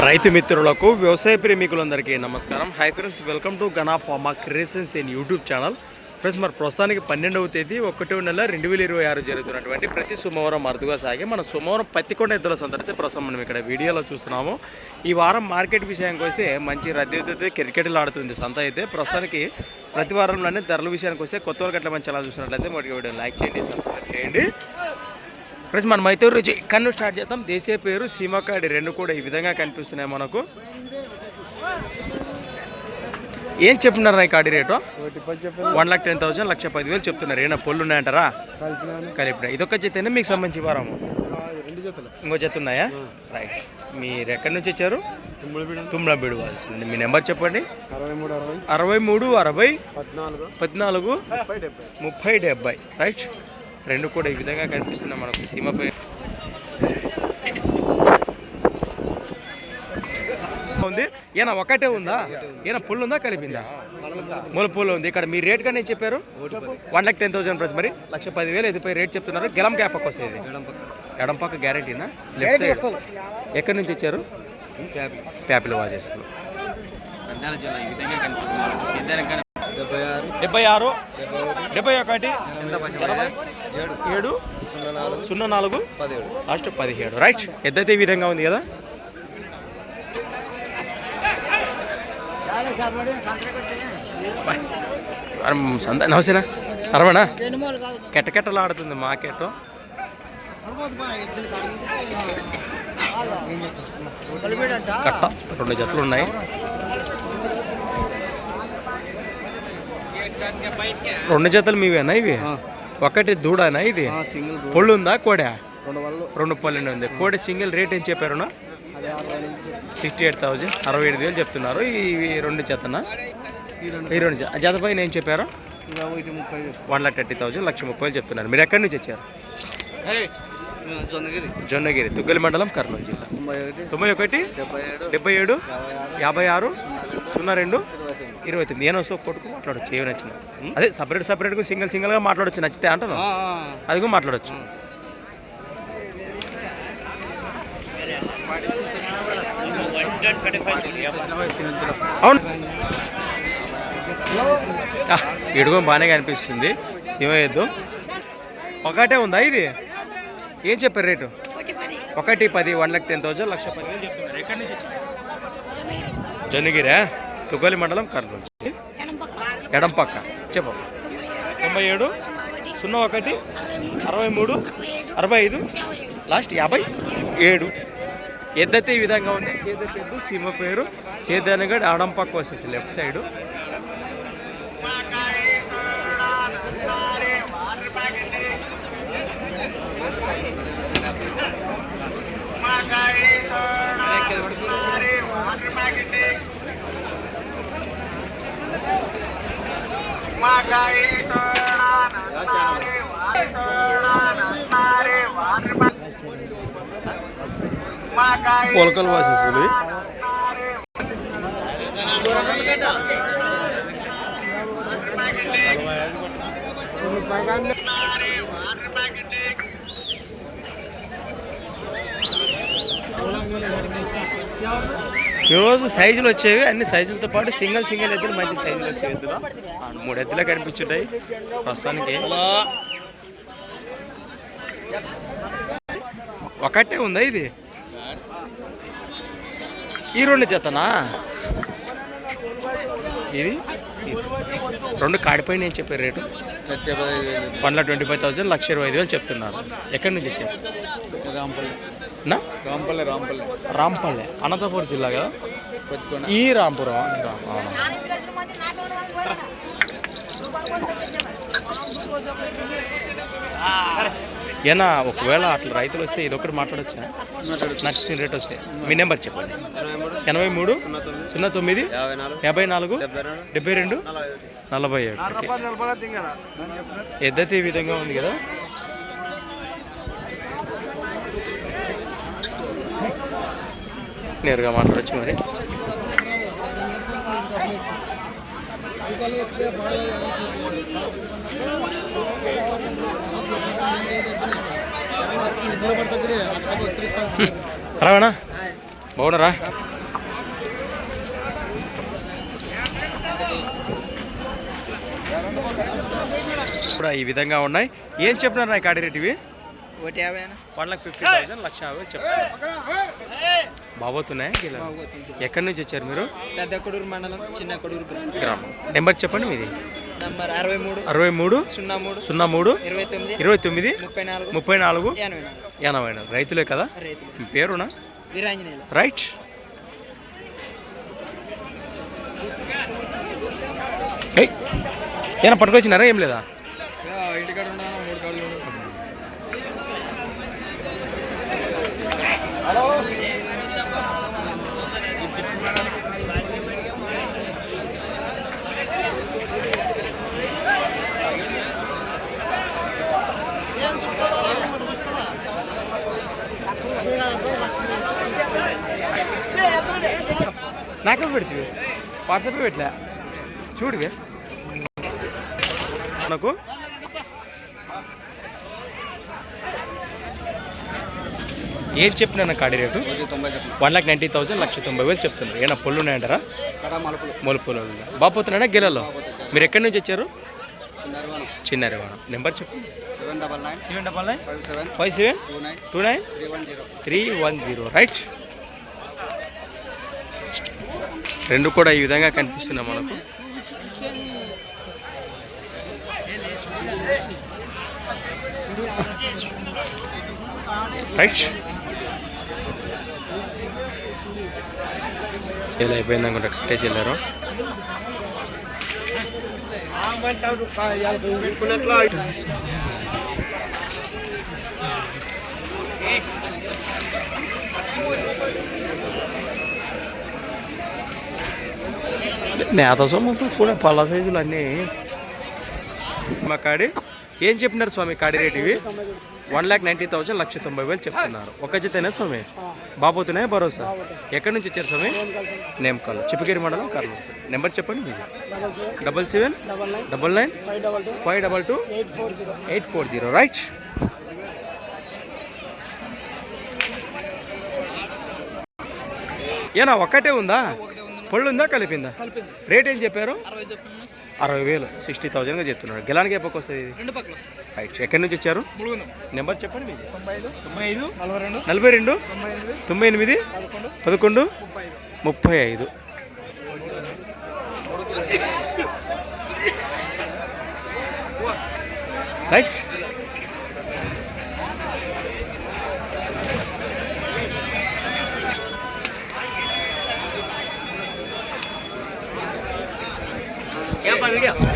రైతు మిత్రులకు వ్యవసాయ ప్రేమికులందరికీ నమస్కారం. Hi friends welcome to Gana Pharma Creations in YouTube channel friends మరి ప్రస్తుతానికి పన్నెండవ తేదీ ఒకటో నెల రెండు వేల ఇరవై ఆరు జరుగుతున్నటువంటి ప్రతి సోమవారం అరుదుగా సాగే మన సోమవారం పత్తికొండ ఇద్దరు సంత ప్రస్తుతం మనం ఇక్కడ వీడియోలో చూస్తున్నాము. ఈ వారం మార్కెట్ విషయానికి వస్తే మంచి రద్దీ అయితే క్రికెట్లు ఆడుతుంది సంత అయితే. ప్రస్తుతానికి ప్రతి వారంలోనే ధరల విషయానికి వస్తే కొత్త వాళ్ళకి ఎట్లా మంచి అలా చూసినట్లయితే మొదటి వీడియో లైక్ చేయండి సబ్స్క్రైబ్ చేయండి. ఫ్రెండ్స్ మనం అయితే రుచి కన్ను స్టార్ట్ చేద్దాం. దేశీయ పేరు సీమకాడి రెండు కూడా ఈ విధంగా కనిపిస్తున్నాయి మనకు. ఏం చెప్తున్నారు ఈ కాడి rate? One lakh ten thousand లక్ష పదివేలు చెప్తున్నారు. ఏమైనా పొల్లు ఉన్నాయంటారా? కలిపిన. ఇదొక జతనే? మీకు సంబంధించి వారము? ఇంకో జత ఉన్నాయా? రైట్. మీరు ఎక్కడి నుంచి వచ్చారు? తుమ్మలబీడు వాల్సింది. మీ నెంబర్ చెప్పండి. అరవై మూడు అరవై. పద్నాలుగు. ముప్పై డెబ్బై. రైట్. రెండు కూడా ఈ విధంగా కనిపిస్తున్నాయి మనకు సీమపై ఉంది. ఈయన ఒకటే ఉందా? ఈయన పుల్లు ఉందా? కలిపిందా? మూల పుల్లు ఉంది. ఇక్కడ మీ రేట్ కానీ చెప్పారు? One lakh ten thousand price మరి లక్ష పదివేలు ఎదిపై రేట్ చెప్తున్నారు. గెలం గ్యాప్ పక్క వస్తుంది ఎడం పక్క గ్యారెంటీనా లెఫ్ట్ సైడ్ ఎక్కడి నుంచి ఇచ్చారు? ప్యాపిల్ వాజేస్తారు నంద్యాల జిల్లా ఈ విధంగా కనిపిస్తుంది. డెబ్బై ఆరు. డెబ్బై ఒకటి. ఒకటి. ఎనభై. ఏడు. ఏడు? సున్నా నాలుగు. లాస్ట్ పదిహేడు. రైట్. ఎద్దైతే ఈ విధంగా ఉంది కదా? సంత నమస్తేనా? అరవనా? కెట్టకెట్టలు ఆడుతుంది మార్కెట్ కట్ట. రెండు జతలు ఉన్నాయి. రెండు జతలు మీవేనా ఇవి? ఒకటి దూడనా ఇది? సింగిల్ పొళ్ళు ఉందా కోడా? రెండు పల్లెండు ఉంది. కోడి సింగిల్ రేట్ ఏం చెప్పారునా? సిక్స్టీ ఎయిట్ థౌజండ్ అరవై ఏడు వేలు చెప్తున్నారు. ఇవి రెండు జతనా ఈ రెండు జత పైన ఏం చెప్పారు? వన్ లాక్ థర్టీ థౌజండ్ లక్ష ముప్పై వేలు చెప్తున్నారు. మీరు ఎక్కడి నుంచి వచ్చారు? జొన్నగిరి. జొన్నగిరి తుగ్గలి మండలం కర్నూలు జిల్లా. తొంభై ఒకటి డెబ్బై ఏడు యాభై ఆరు సున్నా రెండు ఇరవై తొమ్మిది. నేను వస్తే కొట్టుకు మాట్లాడచ్చు ఏమి నచ్చిన. అదే సపరేట్ సపరేట్గా సింగిల్ సింగిల్గా మాట్లాడచ్చు నచ్చితే అంటాను. అది కూడా మాట్లాడచ్చు. అవును. ఆ, ఇడుగు బాగానే కనిపిస్తుంది. సీమయ్యద్దు ఒకటే ఉందా ఇది? ఏం చెప్పారు రేటు? ఒకటి పది. వన్ లాక్ టెన్ థౌసండ్ లక్ష పది చెప్తున్నారు. ఎక్కడి నుంచి? జొన్నగిరా తుగలి మండలం కర్నూలు. ఎడం పక్క చెప్పు. తొంభై ఏడు సున్నా ఒకటి అరవై మూడు అరవై ఐదు లాస్ట్ యాభై? ఏడు. ఎద్దైతే ఈ విధంగా ఉంది. సేద సీమ పేరు. సేదానగడ్ ఆడం పక్క వస్తుంది. Left side. పొలకలు వాసేస్తుంది ఈరోజు సైజులు వచ్చేవి అన్ని సైజులతో పాటు సింగిల్ సింగిల్ ఎద్దులు మంచి సైజులు వచ్చేవి ఎద్దులు మూడు ఎద్దులే కనిపించుంటాయి. ప్రస్తుతానికి ఒకటే ఉందా ఇది? ఈ రెండు జతనా? ఇది. రెండు కాడిపోయిన ఏం చెప్పారు rate. One twenty five thousand లక్ష ఇరవై ఐదు వేలు చెప్తున్నారు. ఎక్కడి నుంచి వచ్చారు నా? రాంపల్లి రాంపల్లి. రాంపల్లె. అనంతపురం జిల్లా కదా? ఈ రాంపురం. ఏనా ఒకవేళ అట్లా రైతులు వస్తే ఇది ఒకటి మాట్లాడొచ్చా? నచ్చిన రేట్ వస్తే. మీ నెంబర్ చెప్పండి. ఎనభై మూడు సున్నా తొమ్మిది యాభై నాలుగు డెబ్బై రెండు నలభై ఒకటి. ఎద్దైతే ఈ విధంగా ఉంది కదా? నేరుగా మాట్లాడచ్చు మరి. రవాణా? బాగున్నారా? ఇప్పుడు ఈ విధంగా ఉన్నాయి. ఏం చెప్పినారు నా కాడి రేట్ ఇవి ఒకటి యాభై వన్ లాక్ ఫిఫ్టీ థౌసండ్ లక్ష యాభై చెప్తున్నారు బాబోతున్నాయా గిలా? ఎక్కడి నుంచి వచ్చారు మీరు? పెద్ద కొడూరు మండలం చిన్న కొడూరు గ్రామం. నెంబర్ చెప్పండి మీది. నంబర్ అరవై మూడు అరవై మూడు సున్నా మూడు సున్నా మూడు ఇరవై తొమ్మిది ఇరవై తొమ్మిది ముప్పై నాలుగు ముప్పై నాలుగు ఎనభై నాలుగు. ఎనభై నాలుగు. రైతులే కదా? మీ పేరునా? వీరాంజనేయులు. రైట్. ఏనా పట్టుకొచ్చినారా? ఏం లేదా? నాకే పెడుతుంది వాట్సాప్ పెట్టలే. చూడువే నాకు ఏం చెప్పినా కాడి rate? One lakh ninety thousand లక్ష తొంభై వేలు చెప్తున్నారు. ఏనా పొల్లు ఉన్నాయంటారా? మలుపులు. బాపోతున్నాడా గెలలో మీరు ఎక్కడి నుంచి వచ్చారు? చిన్నారేవాడ నెంబర్ చెప్పండి seven double nine. Seven double nine? Five seven. Five seven? Two nine. Two nine? Three one zero. Right. రెండు కూడా ఈ విధంగా కనిపిస్తున్నాయి మనకు. రైట్ సేల్ అయిపోయింది అనుకుంటా కట్టేసి వెళ్ళారు నేత సొమ్ము కూడా పళ్ళ సైజులు అన్నీ మా కాడి. ఏం చెప్పినారు స్వామి కాడి రేట్ ఇవి? వన్ ల్యాక్ నైంటీ థౌసండ్ లక్ష తొంభై వేలు చెప్తున్నారు. ఒక జతేనా స్వామి? బాబోతున్నాయి భరోసా? ఎక్కడి నుంచి వచ్చారు స్వామి? నేమకాల్. చిప్పగిరి మండలం కర్నూలు. నెంబర్ చెప్పండి మీకు. Double seven double nine five double two eight four zero. Right. ఏనా ఒక్కటే ఉందా? పళ్ళు ఉందా కలిపిందా. రేట్ ఏం చెప్పారు? అరవై వేలు సిక్స్టీ థౌజండ్గా చెప్తున్నాడు గెలానికి ఎప్పటికి వస్తుంది ఇది రైట్ ఎక్కడి నుంచి వచ్చారు? నెంబర్ చెప్పండి మీది. తొంభై ఐదు. నలభై రెండు. తొంభై ఎనిమిది. పదకొండు. ముప్పై ఐదు. రైట్.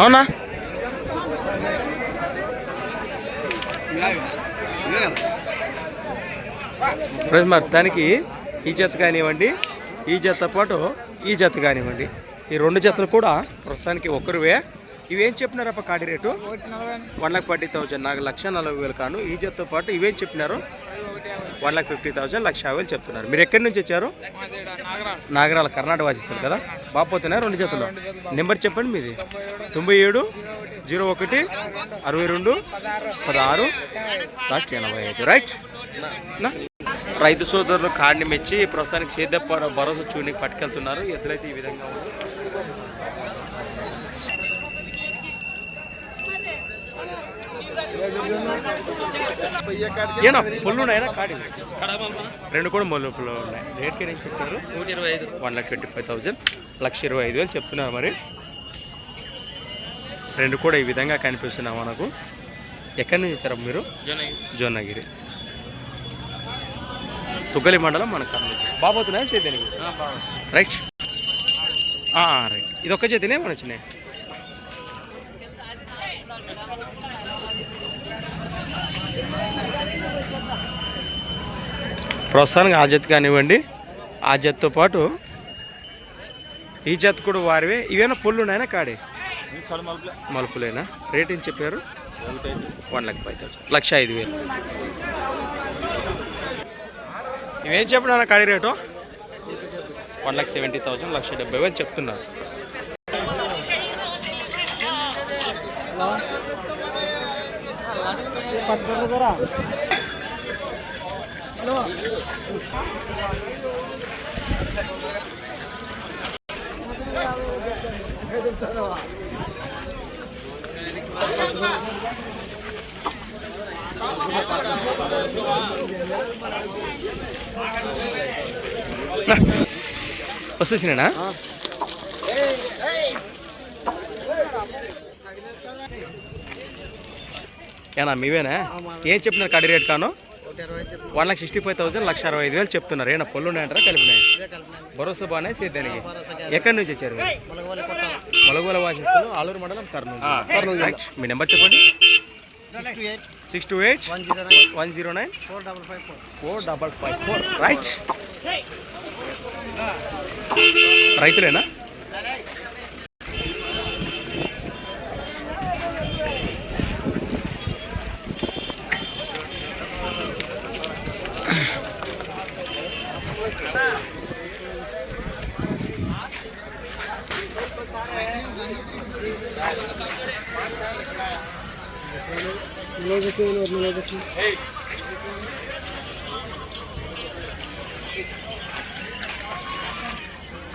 అవునా? ఫ్రెండ్స్ మరి దానికి ఈ జత కానివ్వండి ఈ జత పాటు ఈ జత కానివ్వండి. ఈ రెండు జతలు కూడా ప్రస్తుతానికి ఒకరివే. ఇవేం చెప్పినారప్ప కాడి rate? One lakh forty thousand నాకు లక్ష నలభై వేలు కాను. ఈ జతతో పాటు ఇవేం చెప్పినారు? వన్ లాక్ ఫిఫ్టీ థౌజండ్ లక్ష యాభై వేలు చెప్తున్నారు. మీరు ఎక్కడి నుంచి వచ్చారు? నాగరాల కర్ణాటక వాసిస్తారు కదా? బాపోతున్నాయి రెండు జతలు? నెంబర్ చెప్పండి మీది. తొంభై ఏడు. జీరో ఒకటి అరవై రెండు పదహారు. లాస్ట్ ఎనభై ఐదు. రైట్ రైతు సోదరులు కాడిని మెచ్చి ప్రస్తుతానికి సేద్య భరోసా చూడడానికి పట్టుకెళ్తున్నారు. ఎద్దులైతే ఈ విధంగా ఏనా? ఉన్నాయా? కాడి. రెండు కూడా మొల్లు పుల్లు ఉన్నాయి. రేట్కి ఏం చెప్పారు? నూట ఇరవై ఐదు. One lakh twenty five thousand లక్ష ఇరవై ఐదు వేలు చెప్తున్నారు మరి. రెండు కూడా ఈ విధంగా కనిపిస్తున్నాయి మనకు. ఎక్కడి నుంచి వచ్చారు మీరు? జోన్నగిరి. తుగ్గలి మండలం మన కర్నూలు బాబోతున్నాయా చేతిని? రైట్. రైట్. ఇది ఒక్క చేతినే మన వచ్చినాయి ప్రస్తుతానికి ఆ జత కానివ్వండి ఆ జతతో పాటు ఈ జత కూడా వారివే. ఇవేనా పొల్లు ఉన్నాయనా కాడే మలుపులేనా? రేట్ ఏం చెప్పారు? One lakh five thousand. లక్ష ఐదు వేలు. ఇవేం చెప్పినా కాడి rate? One lakh seventy thousand లక్ష డెబ్బై వేలు చెప్తున్నారు. మార్కెట్లో వస్తేసినా ఏనా మీవేనా? ఏం చెప్పినారు కడి రేట్ కాను? One lakh sixty five thousand లక్ష అరవై ఐదు వేలు చెప్తున్నారు. ఏనా పళ్ళు ఉన్నాయంటారా? కలిపినాయి. భరోసా బాగానే సేద్యానికి ఎక్కడి నుంచి వచ్చారు? మొలగోల వాసిస్తులు ఆలూరు మండలం కర్నూలు. మీ నెంబర్ చెప్పండి. Six two eight. One zero nine. Four double five four. Right రైతులేనా?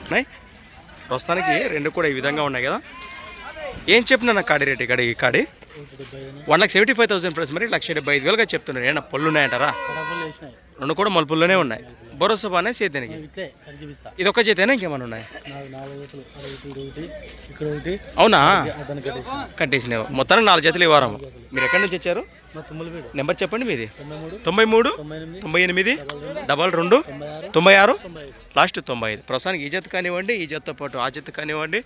ఉన్నాయి ప్రస్తుతానికి రెండు కూడా ఈ విధంగా ఉన్నాయి కదా. ఏం చెప్పినా కాడి రేట్ ఇక్కడ ఈ కాడి? One lakh seventy five thousand price మరి లక్ష డెబ్బై ఐదు వేలుగా చెప్తున్నారు. ఏమన్నా పళ్ళు ఉన్నాయంటారా రెండు కూడా మలుపుల్లోనే ఉన్నాయి. భరోసా బాగానే సేద్యానికి ఇది ఒక్క చేతేనా ఇంకేమైనా ఉన్నాయి? అవునా? కట్టేసినావు. మొత్తానికి నాలుగు జతలు ఈ వారం మీరు ఎక్కడి నుంచి వచ్చారు? నెంబర్ చెప్పండి మీది. తొంభై మూడు. తొంభై ఎనిమిది. డబల్ రెండు. తొంభై ఆరు. లాస్ట్ తొంభై ఐదు. ప్రస్తుతానికి ఈ జత కానివ్వండి ఈ జతతో పాటు ఆ జత కానివ్వండి.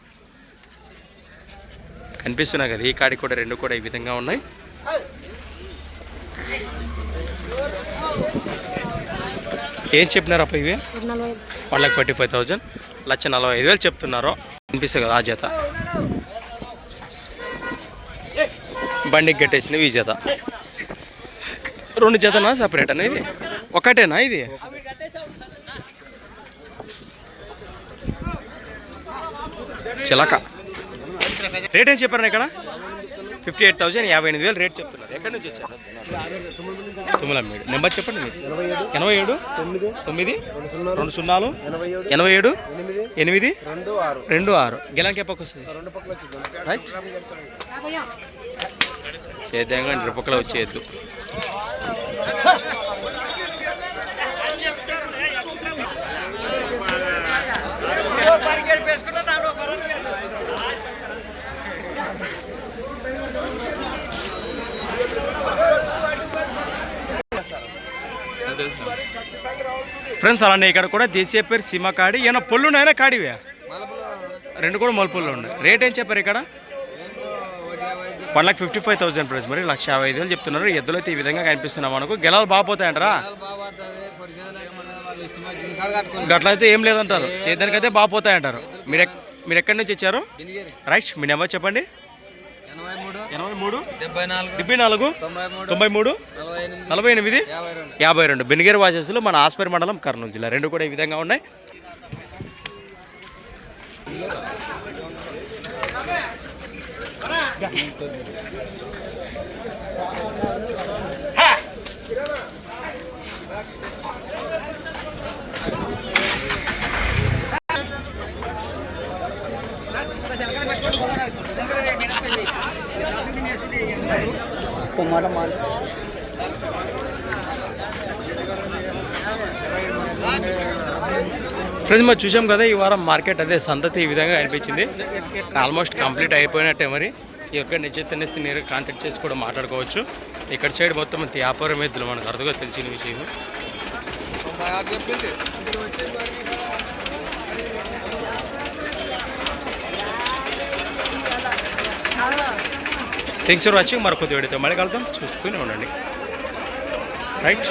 కనిపిస్తున్నాయి కదా ఈ కాడి కూడా రెండు కూడా ఈ విధంగా ఉన్నాయి. ఏం చెప్పినారు అప్ప ఇవి? One lakh forty five thousand లక్ష నలభై ఐదు వేలు చెప్తున్నారు. కనిపిస్తుంది కదా ఆ జత. బండికి కట్టేసినవి ఈ జత. రెండు జతనా సపరేట్ అన్న ఇది? ఒకటేనా ఇది? చిలక. రేట్ ఏం చెప్పారు ఇక్కడ? ఫిఫ్టీ ఎయిట్ థౌసండ్ యాభై ఎనిమిది వేలు రేట్ చెప్తున్నారు. ఎక్కడి నుంచి వచ్చారు? తుమ్మలమ్మేడు నెంబర్ చెప్పండి మీరు. ఎనభై ఏడు తొమ్మిది రెండు సున్నాలు ఎనభై ఏడు ఎనిమిది రెండు ఆరు. గెలాంకి ఎప్పకి వస్తుంది? రైట్ చేద్దాం కానీ రెప్పకలు వచ్చేయద్దు. ఫ్రెండ్స్ అలానే ఇక్కడ కూడా దేశీయ పేరు సీమ కాడి. ఏమైనా పొల్లు ఉన్నాయా కాడివే? రెండు కూడా మలుపుల్లో ఉన్నాయి. రేట్ ఏం చెప్పారు ఇక్కడ? One lakh fifty five thousand price మరి లక్ష యాభై ఐదు వేలు చెప్తున్నారు. ఎద్దులు అయితే ఈ విధంగా కనిపిస్తున్నాం మనకు. గెలాలు బాగుపోతాయంటారా గట్లయితే ఏం లేదంటారు. సేద్యానికి అయితే బాగుపోతాయంటారు మీరు మీరు ఎక్కడి నుంచి వచ్చారు? రైట్ మీ నెంబర్ చెప్పండి. ఎనభై మూడు ఎనభై మూడు డెబ్బై నాలుగు తొంభై మూడు నలభై ఎనిమిది యాభై రెండు. బెనిగేర్ వాచెస్లో మన ఆస్పరి మండలం కర్నూలు జిల్లా. రెండు కూడా ఈ విధంగా ఉన్నాయి. మాట ఫ్రెండ్స్ మరి చూసాం కదా ఈ వారం మార్కెట్ అదే సంతతి ఈ విధంగా అనిపించింది ఆల్మోస్ట్ కంప్లీట్ అయిపోయినట్టే మరి. ఈ యొక్క నిశ్చితనేసి మీరు కాంటాక్ట్ చేసి కూడా మాట్లాడుకోవచ్చు. ఇక్కడ సైడ్ మొత్తం అంత వ్యాపారం ఎద్దులు మనకు అర్థంగా తెలిసిన విషయం థ్యాంక్స్ ఫర్ వాచింగ్ మరొక వీడియోతో మళ్ళీ కలుద్దాం. చూస్తూనే ఉండండి. రైట్